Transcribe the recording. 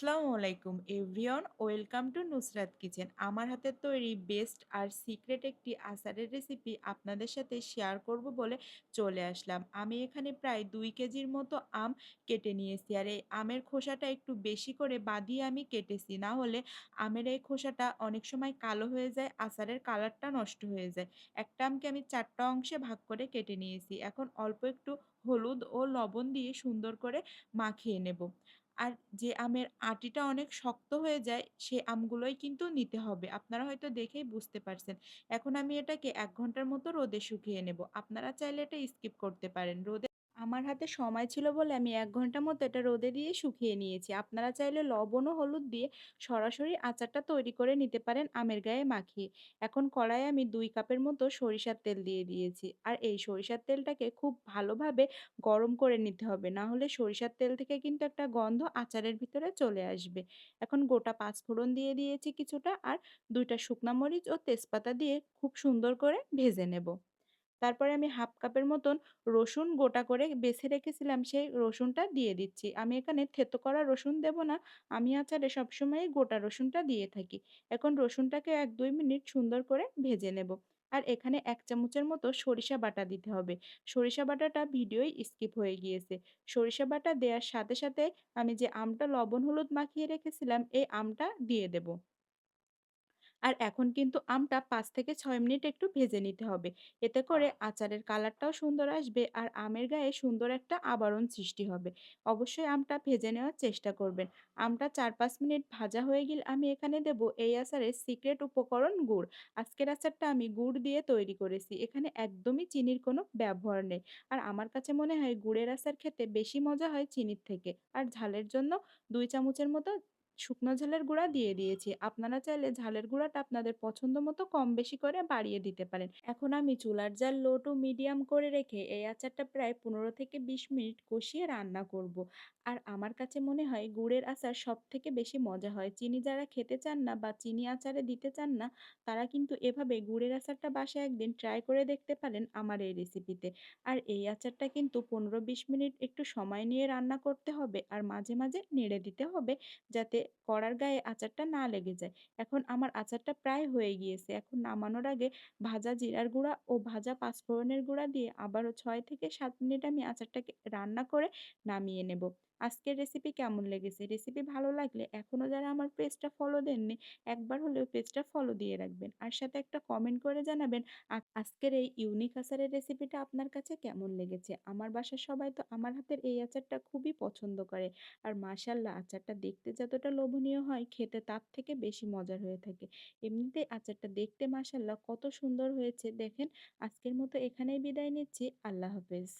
আসসালামু আলাইকুম everyone, welcome to Nusrat kitchen. আমার হাতের তৈরি বেস্ট আর সিক্রেট একটি আচারের রেসিপি আপনাদের সাথে শেয়ার করব বলে চলে আসলাম। আমি এখানে প্রায় দুই কেজির মতো আম কেটে নিয়েছি আর এই আমের খোসাটা একটু বেশি করে বাদিয়ে আমি কেটেছি। না হলে আমের এই খোসাটা অনেক সময় কালো হয়ে যায়, আচারের কালারটা নষ্ট হয়ে যায়। একটা আমকে আমি চারটা অংশে ভাগ করে কেটে নিয়েছি। এখন অল্প একটু হলুদ ও লবণ দিয়ে সুন্দর করে মাখিয়ে নেব। আর যে আমের আটিটা অনেক শক্ত হয়ে যায়, সে আমগুলোই কিন্তু নিতে হবে। আপনারা হয়তো দেখেই বুঝতে পারছেন। এখন আমি এটাকে এক ঘণ্টার মতো রোদে শুকিয়ে নেব। আপনারা চাইলে এটা স্কিপ করতে পারেন। রোদে আমার হাতে সময় ছিল বলে আমি এক ঘণ্টা মতো এটা রোদে দিয়ে শুকিয়ে নিয়েছি। আপনারা চাইলে লবণ ও হলুদ দিয়ে সরাসরি আচারটা তৈরি করে নিতে পারেন আমের গায়ে মাখিয়ে। এখন কড়াইয়ে আমি দুই কাপের মতো সরিষার তেল দিয়ে দিয়েছি। আর এই সরিষার তেলটাকে খুব ভালোভাবে গরম করে নিতে হবে। না হলে সরিষার তেল থেকে কিন্তু একটা গন্ধ আচারের ভিতরে চলে আসবে। এখন গোটা পাঁচ ফোড়ন দিয়ে দিয়েছি কিছুটা আর দুইটা শুকনা মরিচ ও তেজপাতা দিয়ে খুব সুন্দর করে ভেজে নেব। তারপরে আমি হাফ কাপের মতন রসুন গোটা করে বেছে রেখেছিলাম, সেই রসুনটা দিয়ে দিচ্ছি। আমি এখানে থেতো করা রসুন দেব না, আমি আচারে সবসময় গোটা রসুনটা দিয়ে থাকি। এখন রসুনটাকে এক দুই মিনিট সুন্দর করে ভেজে নেব। আর এখানে এক চামচের মতো সরিষা বাটা দিতে হবে। সরিষা বাটাটা ভিডিওই স্কিপ হয়ে গিয়েছে। সরিষা বাটা দেওয়ার সাথে সাথে আমি যে আমটা লবণ হলুদ মাখিয়ে রেখেছিলাম, এই আমটা দিয়ে দেব। আর এখন কিন্তু আমটা পাঁচ থেকে ছয় মিনিট একটু ভেজে নিতে হবে। এতে করে আচারের কালারটাও সুন্দর আসবে আর আমের গায়ে সুন্দর একটা আবরণ সৃষ্টি হবে। অবশ্যই আমটা ভেজে নেওয়ার চেষ্টা করবেন। আমটা ৪-৫ মিনিট ভাজা হয়ে গেলে আমি এখানে দেব এই আচারের সিক্রেট উপকরণ গুড়। আজকের আচারটা আমি গুড় দিয়ে তৈরি করেছি। এখানে একদমই চিনির কোনো ব্যবহার নেই। আর আমার কাছে মনে হয় গুড়ের আচার খেতে বেশি মজা হয় চিনির থেকে। আর ঝালের জন্য দুই চামচের মতো শুকনো ঝালের গুঁড়া দিয়ে দিয়েছি। আপনারা চাইলে ঝালের গুঁড়াটা আপনাদের পছন্দ মতো কম বেশি করে বাড়িয়ে দিতে পারেন। এখন আমি চুলার জাল লো টু মিডিয়াম করে রেখে এই আচারটা প্রায় ১৫ থেকে ২০ মিনিট কষিয়ে রান্না করব। আর আমার কাছে মনে হয় গুড়ের আচার সব থেকে বেশি মজা হয়। চিনি যারা খেতে চান না বা চিনি আচারে দিতে চান না, তারা কিন্তু এভাবে গুড়ের আচারটা বাসায় একদিন ট্রাই করে দেখতে পারেন আমার এই রেসিপিতে। আর এই আচারটা কিন্তু ১৫-২০ মিনিট একটু সময় নিয়ে রান্না করতে হবে আর মাঝে, মাঝে নেড়ে দিতে হবে যাতে কড়ার গায়ে আচারটা না লেগে যায়। এখন আমার আচারটা প্রায় হয়ে গিয়েছে। এখন নামানোর আগে ভাজা জিরার গুঁড়া ও ভাজা পাঁচফোড়নের গুঁড়া দিয়ে আবারও ছয় থেকে সাত মিনিট আমি আচারটাকে রান্না করে নামিয়ে নেব। আজকের রেসিপি কেমন লেগেছে? রেসিপি ভালো লাগলে এখনও যারা আমার পেজটা ফলো দেননি, একবার হলেও পেজটা ফলো দিয়ে রাখবেন। আর সাথে একটা কমেন্ট করে জানাবেন আজকের এই ইউনিক আচারের রেসিপিটা আপনার কাছে কেমন লেগেছে? আমার বাসার সবাই তো আমার হাতের এই আচারটা খুবই পছন্দ করে। আর মাশাআল্লাহ আচারটা দেখতে যতটা লোভনীয় হয়, খেতে তার থেকে বেশি মজার হয়ে থাকে। এমনিতেই আচারটা দেখতে মাশাআল্লাহ কত সুন্দর হয়েছে দেখেন। আজকের মতো এখানেই বিদায় নিচ্ছি। আল্লাহ হাফেজ।